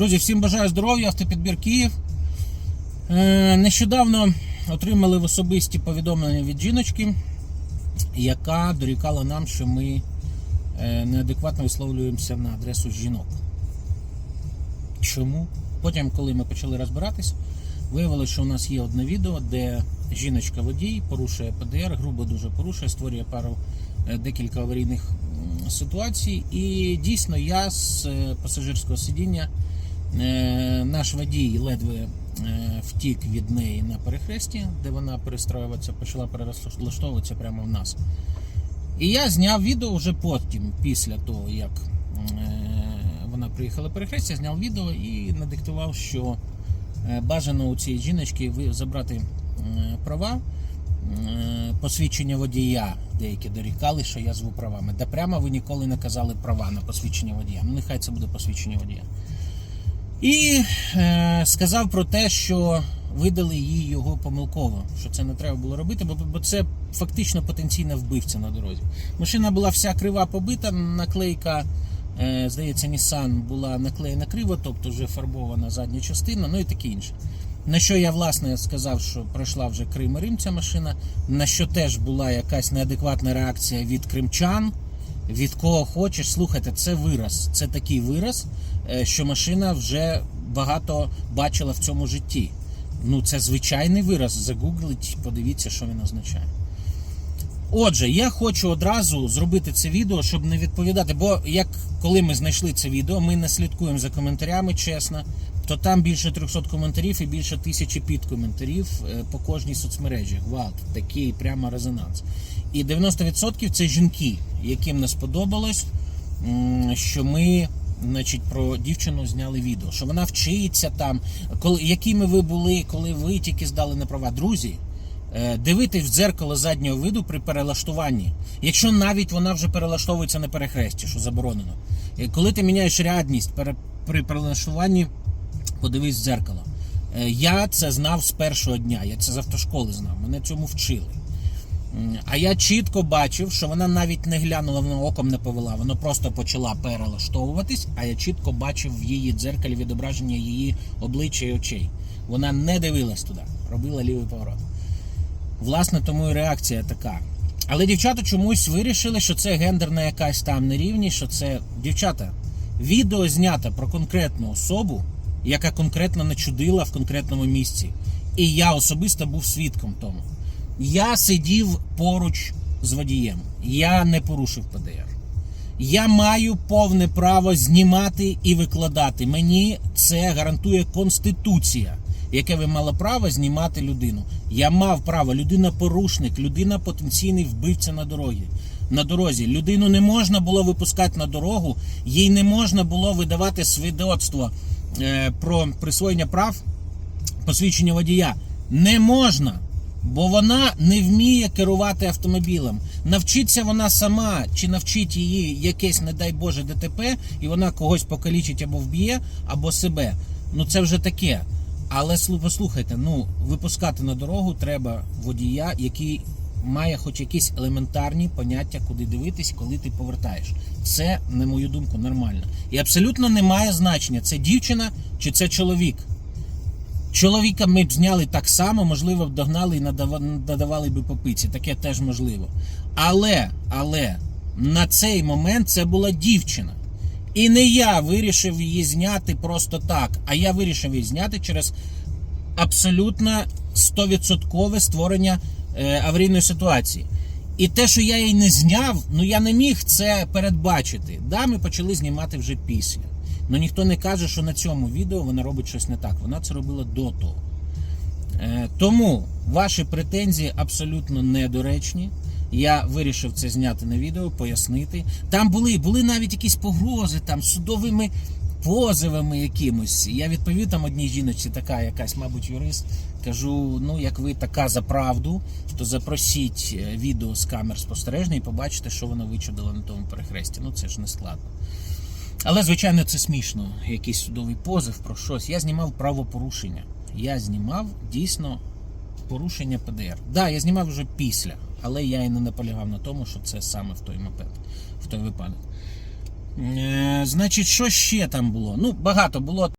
Друзі, всім бажаю здоров'я, автопідбір Київ. Е, Нещодавно отримали в особисті повідомлення від жіночки, яка дорікала нам, що ми е, неадекватно висловлюємося на адресу жінок. Чому? Потім, коли ми почали розбиратись, виявилося, що у нас є одне відео, де жіночка-водій порушує ПДР, грубо дуже порушує, створює пару е, декілька аварійних ситуацій. І дійсно я з пасажирського сидіння, наш водій ледве е, втік від неї на перехресті, де вона перестроюватися, почала перелаштовуватися прямо в нас. І я зняв відео вже потім, після того, як е, вона приїхала перехрестя, зняв відео і надиктував, що е, бажано у цієї жіночки забрати е, права, е, посвідчення водія. Деякі дорікали, що я зву правами. Де прямо ви ніколи не казали права на посвідчення водія. Ну, нехай це буде посвідчення водія. І е, сказав про те, що видали їй його помилково, що це не треба було робити, бо, бо це фактично потенційна вбивця на дорозі. Машина була вся крива побита, наклейка, е, здається, Nissan була наклеєна криво, тобто вже фарбована задня частина, ну і таке інше. На що я власне сказав, що пройшла вже Крим Рим ця машина, на що теж була якась неадекватна реакція від кримчан від кого хочеш. Слухайте, це вираз. Це такий вираз, що машина вже багато бачила в цьому житті. Ну, це звичайний вираз. Загуглить, подивіться, що він означає. Отже, я хочу одразу зробити це відео, щоб не відповідати. Бо як коли ми знайшли це відео, ми не слідкуємо за коментарями, чесно, то там більше 300 коментарів і більше тисячі підкоментарів е, по кожній соцмережі. Вау, такий прямо резонанс. І 90% це жінки, яким не сподобалось, що ми. Значить, про дівчину зняли відео, що вона вчиться там, коли якими ви були, коли ви тільки здали на права. Друзі, Е, дивитись в дзеркало заднього виду при перелаштуванні. Якщо навіть вона вже перелаштовується на перехресті, що заборонено. Е, Коли ти міняєш рядність при перелаштуванні, подивись в дзеркало. Е, Я це знав з першого дня, я це з автошколи знав, мене цьому вчили. А я чітко бачив, що вона навіть не глянула, вона оком не повела, вона просто почала перелаштовуватись, а я чітко бачив в її дзеркалі відображення її обличчя і очей. Вона не дивилась туди, робила лівий поворот. Власне, тому і реакція така. Але дівчата чомусь вирішили, що це гендерна якась там нерівність, що це дівчата. Відео знято про конкретну особу, яка конкретно начудила в конкретному місці. І я особисто був свідком тому. Я сидів поруч з водієм. Я не порушив ПДР. Я маю повне право знімати і викладати. Мені це гарантує Конституція, яке ви мали право знімати людину. Я мав право, людина порушник, людина потенційний вбивця на дорогі. На дорозі людину не можна було випускати на дорогу, їй не можна було видавати свідоцтво е, про присвоєння прав посвідчення водія. Не можна, бо вона не вміє керувати автомобілем. Навчиться вона сама, чи навчить її якесь, не дай Боже, ДТП, і вона когось покалічить або вб'є, або себе. Ну це вже таке. Але слу- послухайте, ну випускати на дорогу треба водія, який має хоч якісь елементарні поняття, куди дивитись, коли ти повертаєш. Це, на мою думку, нормально. І абсолютно не має значення, це дівчина чи це чоловік. Чоловіка ми б зняли так само, можливо, б догнали і надавали би по пиці. Таке теж можливо. Але, але на цей момент це була дівчина. І не я вирішив її зняти просто так, а я вирішив її зняти через абсолютно 100% створення е, аварійної ситуації. І те, що я її не зняв, ну я не міг це передбачити. Да, ми почали знімати вже після. Ну ніхто не каже, що на цьому відео вона робить щось не так. Вона це робила до того. Е, тому ваші претензії абсолютно недоречні. Я вирішив це зняти на відео, пояснити. Там були, були навіть якісь погрози там судовими позовами якимось. Я відповів там одній жіночці, така якась, мабуть, юрист. Кажу: ну, як ви така за правду, то запросіть е, відео з камер спостереження і побачите, що вона вичудила на тому перехресті. Ну це ж не складно. Але, звичайно, це смішно. Якийсь судовий позов про щось. Я знімав правопорушення. Я знімав дійсно порушення ПДР. Так, да, я знімав вже після, але я і не наполягав на тому, що це саме в той мопед, в той випадок. Е, значить, що ще там було? Ну, багато було.